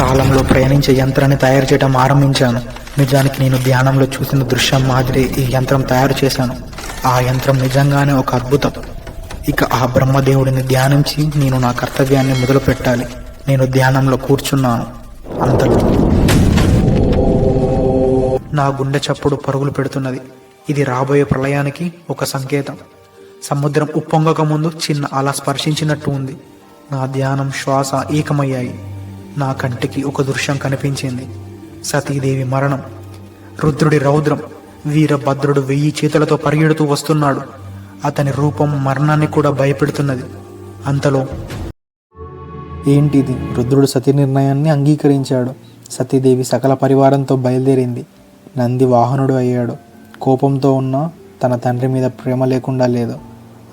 కాలంలో ప్రయాణించే యంత్రాన్ని తయారు చేయడం ఆరంభించాను. నిజానికి నేను ధ్యానంలో చూసిన దృశ్యం మాదిరి ఈ యంత్రం తయారు చేశాను. ఆ యంత్రం నిజంగానే ఒక అద్భుతం. ఇక ఆ బ్రహ్మదేవుడిని ధ్యానించి నేను నా కర్తవ్యాన్ని మొదలు పెట్టాలి నేను ధ్యానంలో కూర్చున్నాను. అంతలో నా గుండె చప్పుడు పరుగులు పెడుతున్నది. ఇది రాబోయే ప్రళయానికి ఒక సంకేతం. సముద్రం ఉప్పొంగక ముందు చిన్న అలా స్పర్శించినట్టు ఉంది. నా ధ్యానం శ్వాస ఏకమయ్యాయి. నా కంటికి ఒక దృశ్యం కనిపించింది. సతీదేవి మరణం. రుద్రుడి రౌద్రం. వీరభద్రుడు వెయ్యి చేతులతో పరిగెడుతూ వస్తున్నాడు. అతని రూపం మరణాన్ని కూడా భయపెడుతున్నది. అంతలో ఏంటిది? రుద్రుడు సతీ నిర్ణయాన్ని అంగీకరించాడు. సతీదేవి సకల పరివారంతో బయలుదేరింది. నంది వాహనుడు అయ్యాడు. కోపంతో ఉన్న తన తండ్రి మీద ప్రేమ లేకుండా లేదు.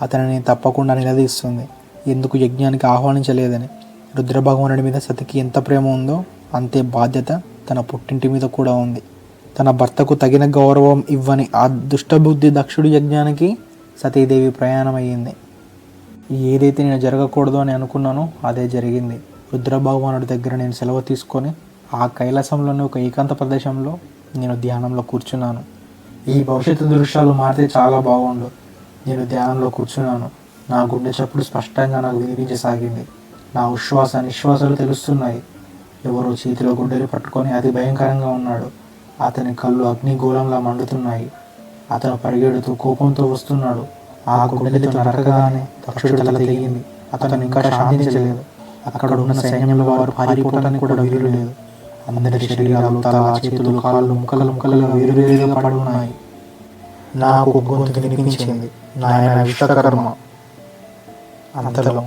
అతనిని తప్పకుండా నిలదీస్తుంది. ఎందుకు యజ్ఞానికి ఆహ్వానించలేదని. రుద్రభగవానుడి మీద సతికి ఎంత ప్రేమ ఉందో అంతే బాధ్యత తన పుట్టింటి మీద కూడా ఉంది. తన భర్తకు తగిన గౌరవం ఇవ్వని ఆ దుష్టబుద్ధి దక్షుడి యజ్ఞానికి సతీదేవి ప్రయాణం అయ్యింది ఏదైతే నేను జరగకూడదు అని అనుకున్నానో అదే జరిగింది. రుద్రభగవానుడి దగ్గర నేను సెలవు తీసుకొని ఆ కైలాసంలోని ఒక ఏకాంత ప్రదేశంలో నేను ధ్యానంలో కూర్చున్నాను. ఈ భవిష్యత్తు దృశ్యాలు మారితే చాలా బాగుండు. నేను ధ్యానంలో కూర్చున్నాను. నా గుండె చప్పుడు స్పష్టంగా నాకు వినిపించసాగింది. నా ఉశ్వాస నిశ్వాసాలు తెలుస్తున్నాయి. ఎవరో చేతిలో గుడ్డలు పట్టుకొని అతి భయంకరంగా ఉన్నాడు. అతని కళ్ళు అగ్నిగోళంలా మండుతున్నాయి. అతను పరిగెడుతూ కోపంతో వస్తున్నాడు. ఆ గుండెలతో నరకగానే దక్షుడి తల తెగింది. అతను ఇంకా శాంతించలేదు. అక్కడ ఉన్న సైన్యంలో వారు పారిపోవడానికి కూడా వీలు లేదు అందరి శరీరాలు తల చేతులు కాళ్ళు ముక్కలు ముక్కలుగా వేరువేరుగా పడి ఉన్నాయి నాకు గొంతు వినిపించింది. నాయన విశ్వకర్మ. అంతలో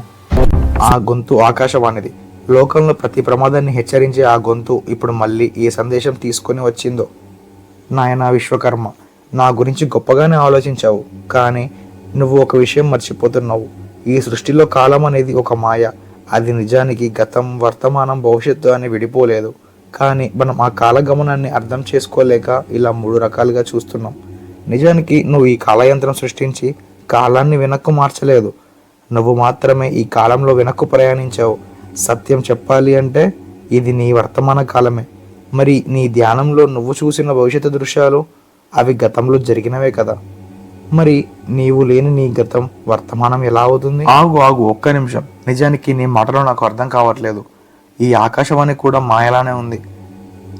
ఆ గొంతు ఆకాశవాణిది. లోకంలో ప్రతి ప్రమాదాన్ని హెచ్చరించే ఆ గొంతు ఇప్పుడు మళ్ళీ ఏ సందేశం తీసుకొని వచ్చిందో? నాయన విశ్వకర్మ నా గురించి గొప్పగానే ఆలోచించావు కానీ నువ్వు ఒక విషయం మర్చిపోతున్నావు. ఈ సృష్టిలో కాలం అనేది ఒక మాయ. అది నిజానికి గతం వర్తమానం భవిష్యత్తు అని విడిపోలేదు. కానీ మనం ఆ కాలగమనాన్ని అర్థం చేసుకోలేక ఇలా మూడు రకాలుగా చూస్తున్నాం. నిజానికి నువ్వు ఈ కాలయంత్రం సృష్టించి కాలాన్ని వెనక్కు మార్చలేదు. నువ్వు మాత్రమే ఈ కాలంలో వెనక్కు ప్రయాణించావు. సత్యం చెప్పాలి అంటే ఇది నీ వర్తమాన కాలమే. మరి నీ ధ్యానంలో నువ్వు చూసిన భవిష్యత్తు దృశ్యాలు అవి గతంలో జరిగినవే కదా. మరి నీవు లేని నీ గతం వర్తమానం ఎలా అవుతుంది? ఆగు ఆగు ఒక్క నిమిషం. నిజానికి నీ మాటలో నాకు అర్థం కావట్లేదు. ఈ ఆకాశవాణి కూడా మాయలానే ఉంది.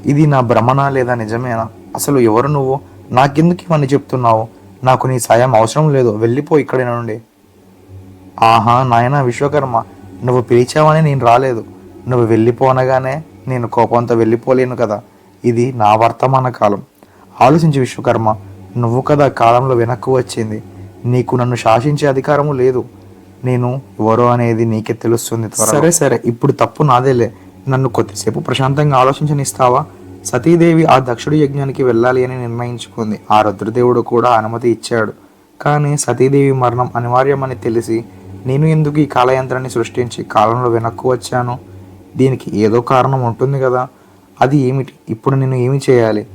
ఇది నా భ్రమణ లేదా నిజమేనా? అసలు ఎవరు నువ్వు? నాకెందుకు ఇవన్నీ చెప్తున్నావు? నాకు నీ సాయం అవసరం లేదు. వెళ్ళిపో ఇక్కడి నుండి. ఆహా నాయన విశ్వకర్మ నువ్వు పిలిచావని నేను రాలేదు. నువ్వు వెళ్ళిపోనగానే నేను కోపంతో వెళ్ళిపోలేను కదా. ఇది నా వర్తమాన కాలం. ఆలోచించి విశ్వకర్మ నువ్వు కదా కాలంలో వెనక్కు వచ్చింది. నీకు నన్ను శాసించే అధికారము లేదు. నేను ఎవరో అనేది నీకే తెలుస్తుంది సరే సరే ఇప్పుడు తప్పు నాదేలే. నన్ను కొద్దిసేపు ప్రశాంతంగా ఆలోచించనిస్తావా? సతీదేవి ఆ దక్షుడి యజ్ఞానికి వెళ్ళాలి అని నిర్ణయించుకుంది. ఆ రుద్రదేవుడు కూడా అనుమతి ఇచ్చాడు. కానీ సతీదేవి మరణం అనివార్యమని తెలిసి నేను ఎందుకు ఈ కాలయంత్రాన్ని సృష్టించి కాలంలో వెనక్కు వచ్చాను? దీనికి ఏదో కారణం ఉంటుంది కదా. అది ఏమిటి? ఇప్పుడు నేను ఏమి చేయాలి?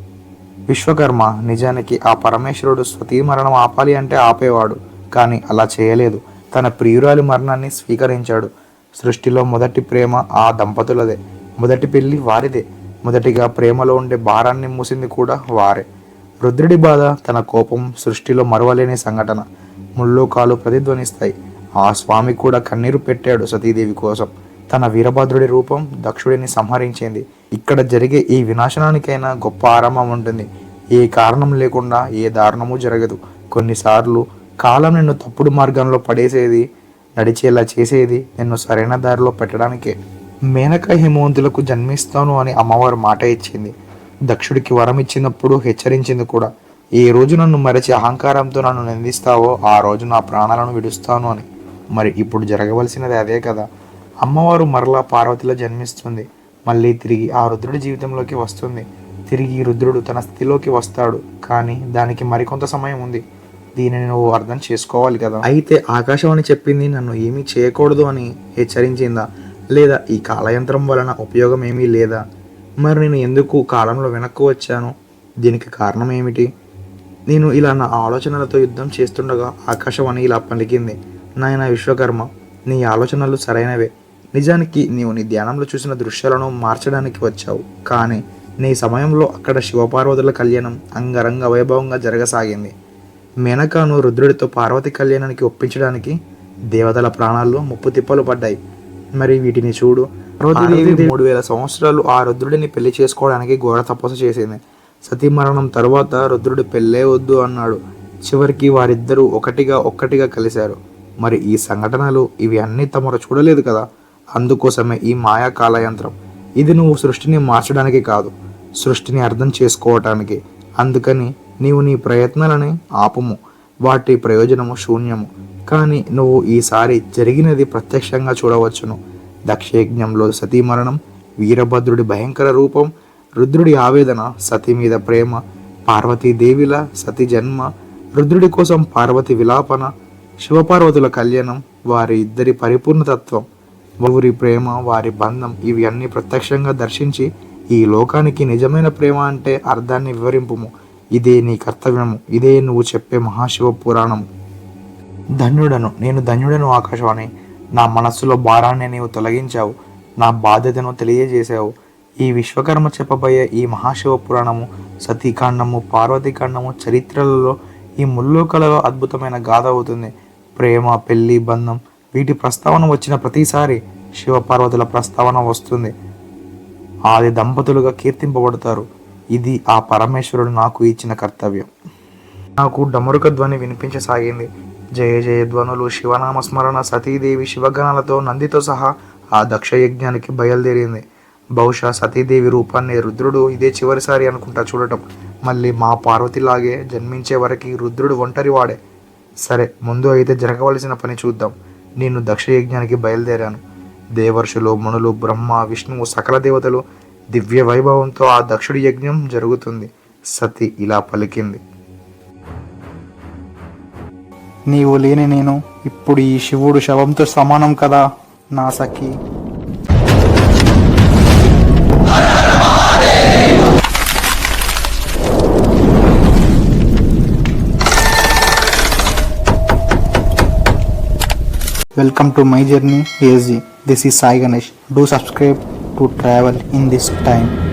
విశ్వకర్మ నిజానికి ఆ పరమేశ్వరుడు స్వతీ మరణం ఆపాలి అంటే ఆపేవాడు కానీ అలా చేయలేదు. తన ప్రియురాలి మరణాన్ని స్వీకరించాడు. సృష్టిలో మొదటి ప్రేమ ఆ దంపతులదే. మొదటి పెళ్ళి వారిదే. మొదటిగా ప్రేమలో ఉండే భారాన్ని మూసింది కూడా వారే. రుద్రుడి బాధ తన కోపం సృష్టిలో మరువలేని సంఘటన. ముల్లోకాలు ప్రతిధ్వనిస్తాయి. ఆ స్వామి కూడా కన్నీరు పెట్టాడు సతీదేవి కోసం. తన వీరభద్రుడి రూపం దక్షుడిని సంహరించింది. ఇక్కడ జరిగే ఈ వినాశనానికైనా గొప్ప ఆరంభం ఉంటుంది. ఏ కారణం లేకుండా ఏ దారుణము జరగదు. కొన్నిసార్లు కాలం నిన్ను తప్పుడు మార్గంలో పడేసేది నడిచేలా చేసేది నిన్ను సరైన దారిలో పెట్టడానికే. మేనక హిమవంతులకు జన్మిస్తాను అని అమ్మవారు మాట ఇచ్చింది. దక్షుడికి వరం ఇచ్చినప్పుడు హెచ్చరించింది కూడా. ఏ రోజు నన్ను మరచి అహంకారంతో నన్ను నిందిస్తావో ఆ రోజు నా ప్రాణాలను విడుస్తాను అని. మరి ఇప్పుడు జరగవలసినది అదే కదా. అమ్మవారు మరలా పార్వతిలో జన్మిస్తుంది. మళ్ళీ తిరిగి ఆ రుద్రుడి జీవితంలోకి వస్తుంది. తిరిగి రుద్రుడు తన స్థితిలోకి వస్తాడు. కానీ దానికి మరికొంత సమయం ఉంది. దీనిని నువ్వు అర్థం చేసుకోవాలి కదా. అయితే ఆకాశవాణి చెప్పింది నన్ను ఏమీ చేయకూడదు అని హెచ్చరించిందా? లేదా ఈ కాలయంత్రం వలన ఉపయోగం ఏమీ లేదా? మరి నేను ఎందుకు కాలంలో వెనక్కు వచ్చాను? దీనికి కారణం ఏమిటి? నేను ఇలా నా ఆలోచనలతో యుద్ధం చేస్తుండగా ఆకాశవాణి ఇలా పలికింది. నాయన విశ్వకర్మ నీ ఆలోచనలు సరైనవే. నిజానికి నీవు నీ ధ్యానంలో చూసిన దృశ్యాలను మార్చడానికి వచ్చావు. కానీ నీ సమయంలో అక్కడ శివపార్వతుల కళ్యాణం అంగరంగ వైభవంగా జరగసాగింది. మేనకాను రుద్రుడితో పార్వతి కళ్యాణానికి ఒప్పించడానికి దేవతల ప్రాణాల్లో ముప్పు తిప్పలు పడ్డాయి. మరి వీటిని చూడు. మూడు వేల సంవత్సరాలు ఆ రుద్రుడిని పెళ్ళి చేసుకోవడానికి ఘోర తపస్సు చేసింది. సతీ మరణం తరువాత రుద్రుడు పెళ్ళే వద్దు అన్నాడు. చివరికి వారిద్దరూ ఒకటిగా ఒక్కటిగా కలిశారు. మరి ఈ సంఘటనలు ఇవి అన్నీ తమరు చూడలేదు కదా? అందుకోసమే ఈ మాయా కాలయంత్రం. ఇది నువ్వు సృష్టిని మార్చడానికి కాదు సృష్టిని అర్థం చేసుకోవటానికి. అందుకని నీవు నీ ప్రయత్నాలని ఆపము వాటి ప్రయోజనము శూన్యము. కానీ నువ్వు ఈసారి జరిగినది ప్రత్యక్షంగా చూడవచ్చును. దక్షయజ్ఞంలో సతీ మరణం వీరభద్రుడి భయంకర రూపం రుద్రుడి ఆవేదన సతి మీద ప్రేమ పార్వతీదేవిల సతి జన్మ రుద్రుడి కోసం పార్వతి విలాపన శివపార్వతుల కళ్యాణం వారి ఇద్దరి పరిపూర్ణతత్వం వారి ప్రేమ వారి బంధం ఇవి అన్ని ప్రత్యక్షంగా దర్శించి ఈ లోకానికి నిజమైన ప్రేమ అంటే అర్థాన్ని వివరింపుము. ఇదే నీ కర్తవ్యము. ఇదే నువ్వు చెప్పే మహాశివ పురాణము ధన్యుడను. నేను ధన్యుడను ఆకాశవాణి. నా మనస్సులో భారాన్ని నీవు తొలగించావు. నా బాధ్యతను తెలియజేశావు. ఈ విశ్వకర్మ చెప్పబోయే ఈ మహాశివ పురాణము సతీకాండము పార్వతీకాండము చరిత్రలలో ఈ ముల్లోకలలో అద్భుతమైన గాథ అవుతుంది. ప్రేమ పెళ్ళి బంధం వీటి ప్రస్తావన వచ్చిన ప్రతిసారి శివపార్వతుల ప్రస్తావన వస్తుంది. ఆది దంపతులుగా కీర్తింపబడతారు. ఇది ఆ పరమేశ్వరుడు నాకు ఇచ్చిన కర్తవ్యం. నాకు డమరుక ధ్వని వినిపించసాగింది. జయ జయ ధ్వనులు శివనామ స్మరణ సతీదేవి శివగణాలతో నందితో సహా ఆ దక్ష యజ్ఞానికి బయలుదేరింది. బహుశా సతీదేవి రూపాన్ని రుద్రుడు ఇదే చివరిసారి అనుకుంటా చూడటం. మళ్ళీ మా పార్వతిలాగే జన్మించే వరకు రుద్రుడు ఒంటరి వాడే సరే ముందు అయితే జరగవలసిన పని చూద్దాం. నేను దక్షయజ్ఞానికి బయలుదేరాను. దేవర్షులు మునులు బ్రహ్మ విష్ణువు సకల దేవతలు దివ్య వైభవంతో ఆ దక్షుడి యజ్ఞం జరుగుతుంది. సతి ఇలా పలికింది. నీవు లేని నేను ఇప్పుడు ఈ శివుడు శవంతో సమానం కదా నా సఖి? Welcome to my journey ASG. This is Sai Ganesh. Do subscribe to travel in this time.